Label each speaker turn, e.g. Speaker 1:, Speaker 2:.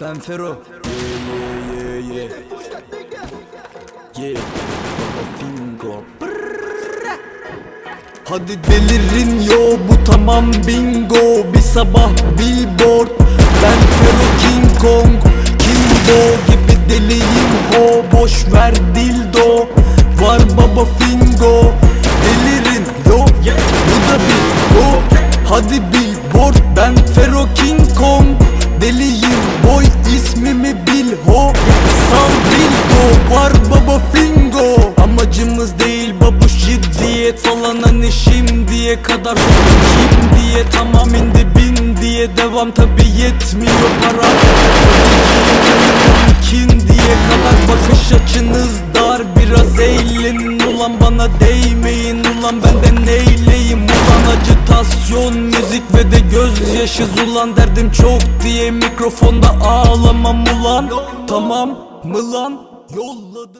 Speaker 1: Ben Fero. Hadi delirin yo bu tamam bingo. Bir sabah billboard. Ben Fero King Kong Kimbo gibi deliyim ho. Boş ver dildo. Var baba Fingo. Delirin yo. Bu da bir yo Hadi billboard. Ben Fero King Kong Deliyim. Boy ismimi bil ho. Sal dildo var baba Fingo. Amacımız değil babuş ciddiyet falan hani şimdiye kadar. Kim diye tamam indi bin diye devam tabi yetmiyor para. Kin diye kadar bakış açınız dar. Biraz eğlenin ulan bana değmeyin Ulan benden neyleyim Müzik ve de gözyaşı ulan Derdim çok diye mikrofonda ağlamam ulan. Tamam mı lan? Yolladım